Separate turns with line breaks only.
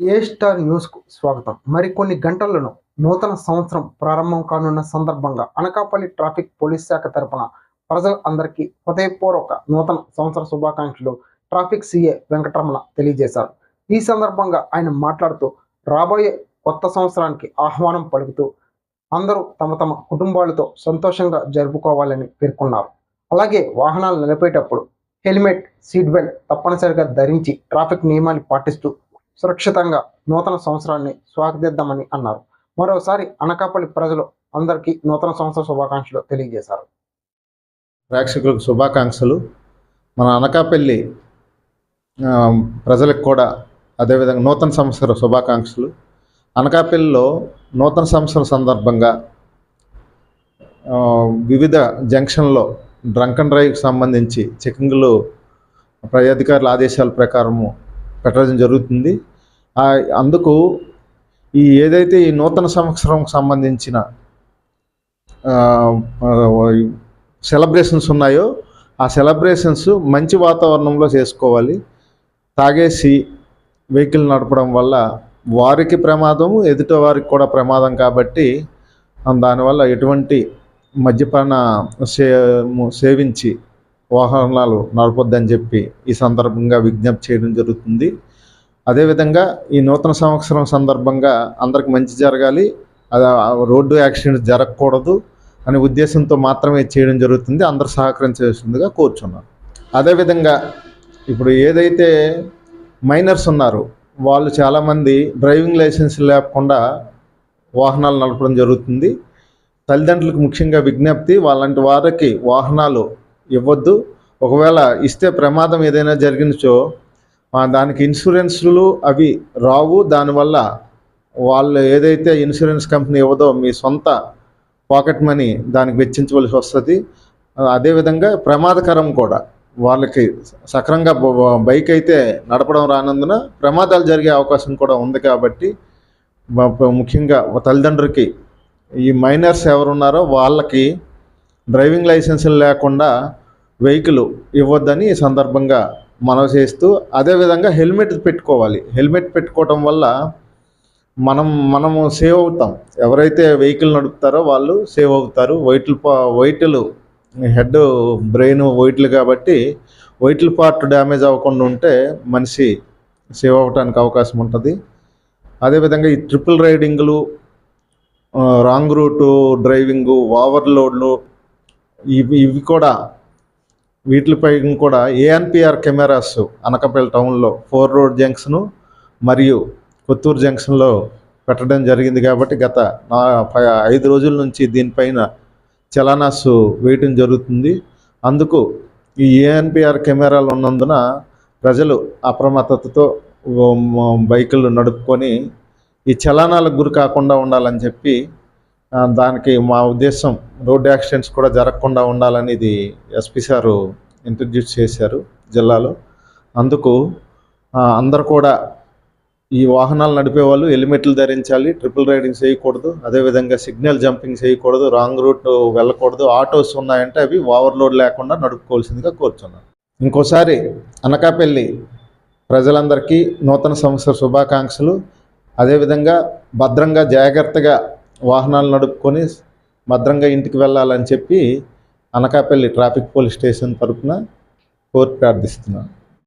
ఏ star న్యూస్కు స్వాగతం? మరికొన్ని గంటలను నూతన సంవత్సరం ప్రారంభం కానున్న సందర్భంగా అనకాపల్లి ట్రాఫిక్ పోలీస్ శాఖ తరపున ప్రజలందరికీ హృదయపూర్వక నూతన సంవత్సర శుభాకాంక్షలు ట్రాఫిక్ సిఏ వెంకటరమణ తెలియజేశారు. ఈ సందర్భంగా ఆయన మాట్లాడుతూ రాబోయే కొత్త సంవత్సరానికి ఆహ్వానం పలుకుతూ అందరూ తమ తమ కుటుంబాలతో సంతోషంగా జరుపుకోవాలని పేర్కొన్నారు. అలాగే వాహనాలు నిలిపేటప్పుడు హెల్మెట్ సీట్ బెల్ట్ తప్పనిసరిగా ధరించి ట్రాఫిక్ నియమాన్ని పాటిస్తూ సురక్షితంగా నూతన సంవత్సరాన్ని స్వాగతిద్దామని అన్నారు. మరోసారి అనకాపల్లి ప్రజలు అందరికీ నూతన సంవత్సర శుభాకాంక్షలు తెలియజేశారు.
ప్రేక్షకులకు శుభాకాంక్షలు. మన అనకాపల్లి ప్రజలకు కూడా అదేవిధంగా నూతన సంవత్సర శుభాకాంక్షలు. అనకాపల్లిలో నూతన సంవత్సరం సందర్భంగా వివిధ జంక్షన్లో డ్రంక్ అండ్ డ్రైవ్కి సంబంధించి చెకింగ్లు పై అధికారుల ఆదేశాల ప్రకారము పెట్టడం జరుగుతుంది. అందుకు ఈ ఏదైతే ఈ నూతన సంవత్సరంకి సంబంధించిన సెలబ్రేషన్స్ ఉన్నాయో ఆ సెలబ్రేషన్స్ మంచి వాతావరణంలో చేసుకోవాలి. తాగేసి వెహికల్ నడపడం వల్ల వారికి ప్రమాదం ఎదుట వారికి కూడా ప్రమాదం కాబట్టి దానివల్ల ఎటువంటి మద్యపాన సే సేవించి వాహనాలు నడపొద్దని చెప్పి ఈ సందర్భంగా విజ్ఞప్తి చేయడం జరుగుతుంది. అదేవిధంగా ఈ నూతన సంవత్సరం సందర్భంగా అందరికి మంచి జరగాలి. అది రోడ్డు యాక్సిడెంట్ జరగకూడదు అనే ఉద్దేశంతో మాత్రమే చేయడం జరుగుతుంది. అందరూ సహకరించవలసిందిగా కోరుచున్నాను. అదేవిధంగా ఇప్పుడు ఏదైతే మైనర్స్ ఉన్నారో వాళ్ళు చాలామంది డ్రైవింగ్ లైసెన్స్ లేకుండా వాహనాలు నడపడం జరుగుతుంది. తల్లిదండ్రులకు ముఖ్యంగా విజ్ఞప్తి వాళ్ళంటి వారికి వాహనాలు ఇవ్వద్దు. ఒకవేళ ఇస్తే ప్రమాదం ఏదైనా జరిగినచో దానికి ఇన్సూరెన్స్లు అవి రావు. దానివల్ల వాళ్ళు ఏదైతే ఇన్సూరెన్స్ కంపెనీ ఇవ్వదో మీ సొంత పాకెట్ మనీ దానికి వెచ్చించవలసి వస్తుంది. అదేవిధంగా ప్రమాదకరం కూడా. వాళ్ళకి సక్రంగా బైక్ అయితే నడపడం రానందున ప్రమాదాలు జరిగే అవకాశం కూడా ఉంది కాబట్టి ముఖ్యంగా తల్లిదండ్రులకి ఈ మైనర్స్ ఎవరున్నారో వాళ్ళకి డ్రైవింగ్ లైసెన్సులు లేకుండా వెహికల్ ఇవ్వద్దని ఈ సందర్భంగా మనవి చేస్తూ అదేవిధంగా హెల్మెట్ పెట్టుకోవాలి. హెల్మెట్ పెట్టుకోవటం వల్ల మనం మనము సేవ్ అవుతాం. ఎవరైతే వెహికల్ నడుపుతారో వాళ్ళు సేవ్ అవుతారు. వైట్లు పా- వైట్లు హెడ్ బ్రెయిన్ వైట్లు కాబట్టి వైట్లు పార్ట్ డ్యామేజ్ అవ్వకుండా ఉంటే మనిషి సేవ్ అవ్వడానికి అవకాశం ఉంటుంది. అదేవిధంగా ఈ ట్రిపుల్ రైడింగ్లు రాంగ్ రూటు డ్రైవింగు ఓవర్లోడ్లు ఇవి ఇవి కూడా వీటిపై కూడా ఏఎన్పిఆర్ కెమెరాస్ అనకపల్లి టౌన్లో ఫోర్ రోడ్ జంక్షను మరియు కొత్తూరు జంక్షన్లో పెట్టడం జరిగింది కాబట్టి గత ఐదు రోజుల నుంచి దీనిపైన చలానాస్ వేయటం జరుగుతుంది. అందుకు ఈ ఏఎన్పిఆర్ కెమెరాలు ఉన్నందున ప్రజలు అప్రమత్తతతో బైకులు నడుపుకొని ఈ చలానాలకు గురి కాకుండా ఉండాలని చెప్పి దానికి మా ఉద్దేశం రోడ్ యాక్సిడెంట్స్ కూడా జరగకుండా ఉండాలని ఇది ఎస్పీ సారు ఇంట్రడ్యూస్ చేశారు జిల్లాలో. అందుకు అందరు కూడా ఈ వాహనాలు నడిపే వాళ్ళు హెల్మెట్లు ధరించాలి ట్రిపుల్ రైడింగ్ చేయకూడదు అదేవిధంగా సిగ్నల్ జంపింగ్ చేయకూడదు రాంగ్ రూట్ వెళ్ళకూడదు ఆటోస్ ఉన్నాయంటే అవి ఓవర్లోడ్ లేకుండా నడుపుకోవాల్సిందిగా కోరుచున్నాను. ఇంకోసారి అనకాపల్లి ప్రజలందరికీ నూతన సంవత్సర శుభాకాంక్షలు. అదేవిధంగా భద్రంగా జాగ్రత్తగా వాహనాలు నడుపుకొని భద్రంగా ఇంటికి వెళ్ళాలని చెప్పి అనకాపల్లి ట్రాఫిక్ పోలీస్ స్టేషన్ తరపున కోర్టు ప్రార్థిస్తున్నాను.